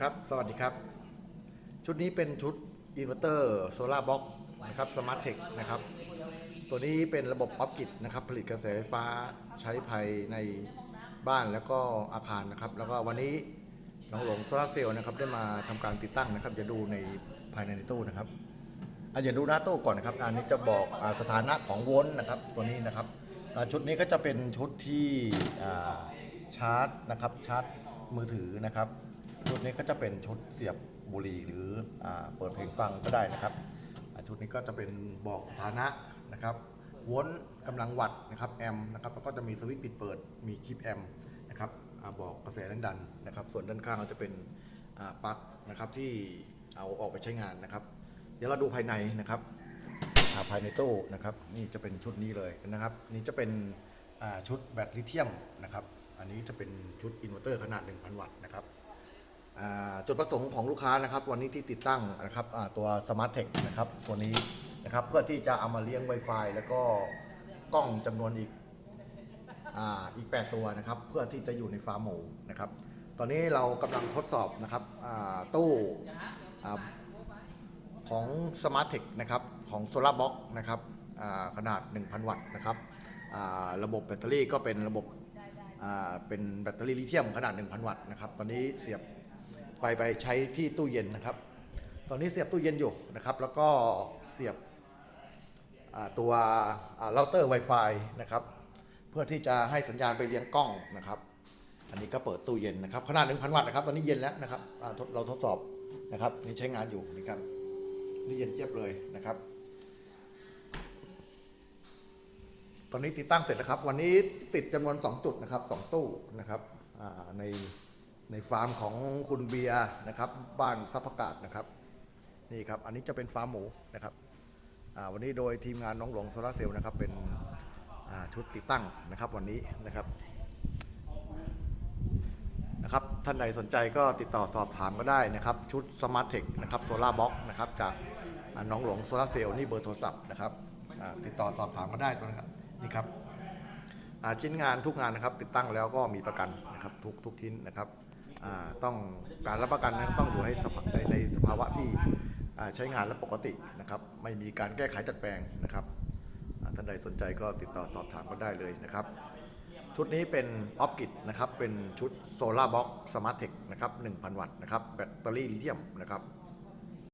ครับ สวัสดีครับ ชุดนี้เป็นชุดอินเวอร์เตอร์โซลาร์บ็อกนะครับสมาร์ทเทคนะครับ ตัวนี้เป็นระบบออฟกิดนะครับ ผลิตกระแสไฟฟ้าใช้ภายในบ้านแล้วก็อาคารนะครับ แล้วก็วันนี้น้องหลวงโซลาเซลล์นะครับ ได้มาทำการติดตั้งนะครับ จะดูในภายในในตู้นะครับอาอย่าดูหน้าตู้ก่อนนะครับ อันนี้จะบอกอสถานะของโวลต์นะครับ ตัวนี้นะครับชุดนี้ก็จะเป็นชุดที่ชาร์จนะครับชาร์จมือถือนะครับ ชุดนี้ก็จะเป็นชุดเสียบบุหรี่หรืออเปิดเพลงฟังก็ได้นะครับ ชุดนี้ก็จะเป็นบอกสถานะนะครับวลต์กำลังวัตต์นะครับแอมป์นะครับแล้วก็จะมีสวิตช์ปิดเปิดมีคลิปแอมป์นะครับอบอกกระแสแรงดันนะครับ ส่วนด้านข้างก็จะเป็นปลั๊กนะครับที่เอาออกไปใช้งานนะครับ เดี๋ยวเราดูภายในนะครับาภายในตู้นะครับ นี่จะเป็นชุดนี้เลยนะครับ นี่จะเป็นชุดแบตลิเธียมนะครับ อันนี้จะเป็นชุดอินเวอร์เตอร์ขนาด 1,000 วัตต์นะครับ จุดประสงค์ของลูกค้านะครับ วันนี้ที่ติดตั้งนะครับตัว Smart Tech นะครับตัวนี้นะครับเพื่อที่จะเอามาเลี้ยง Wi-Fi แล้วก็กล้องจำนวนอีกอีก 8 ตัวนะครับ เพื่อที่จะอยู่ในฟาร์มหมูนะครับ ตอนนี้เรากำลังทดสอบนะครับตู้ของ Smart Tech นะครับของ Solar Box นะครับอ่าขนาด 1,000 วัตต์นะครับระบบแบตเตอรี่ก็เป็นระบบเป็นแบตเตอรี่ลิเธียมขนาด 1,000 วัตต์นะครับ ตอนนี้เสียบ ไปไปใช้ที่ตู้เย็นนะครับ ตอนนี้เสียบตู้เย็นอยู่นะครับ แล้วก็เสียบตัวเราเตอร์ Wi-Fi นะครับ เพื่อที่จะให้สัญญาณไปเลี้ยงกล้องนะครับ อันนี้ก็เปิดตู้เย็นนะครับ ขนาด 1,000 วัตต์นะครับ ตอนนี้เย็นแล้วนะครับเราทดสอบนะครับนี่ใช้งานอยู่นี่ครับนี่เย็นเจี๊ยบเลยนะครับ ตอนนี้ติดตั้งเสร็จแล้วครับ วันนี้ติดจำนวน 2 จุดนะครับ 2 ตู้นะครับใน ในฟาร์มของคุณเบียร์นะครับ บ้านซับประกาศนะครับนี่ครับ อันนี้จะเป็นฟาร์มหมูนะครับวันนี้โดยทีมงานน้องหลวงโซลาร์เซลล์นะครับเป็นชุดติดตั้งนะครับวันนี้นะครับนะครับท่านใดสนใจก็ติดต่อสอบถามก็ได้นะครับ ชุด Smart Tech นะครับโซลาร์บ็อกนะครับจากน้องหลวงโซลาร์เซลล์นี่เบอร์โทรศัพท์นะครับติดต่อสอบถามก็ได้ตัวนะครับนี่ครับชิ้นงานทุกงานนะครับ ติดตั้งแล้วก็มีประกันนะครับทุกทุกชิ้นนะครับ ต้องการรับประกันนั้นต้องอยู่ให้สภาในในสภาวะที่ใช้งานและปกตินะครับ ไม่มีการแก้ไขดัดแปลงนะครับท่านใดสนใจก็ติดต่อสอบถามก็ได้เลยนะครับ ชุดนี้เป็นออฟกิดนะครับ เป็นชุดโซลาร์บ็อกสมาร์ทเทคนะครับ 1,000 วัตต์นะครับ แบตเตอรี่ลิเธียมนะครับ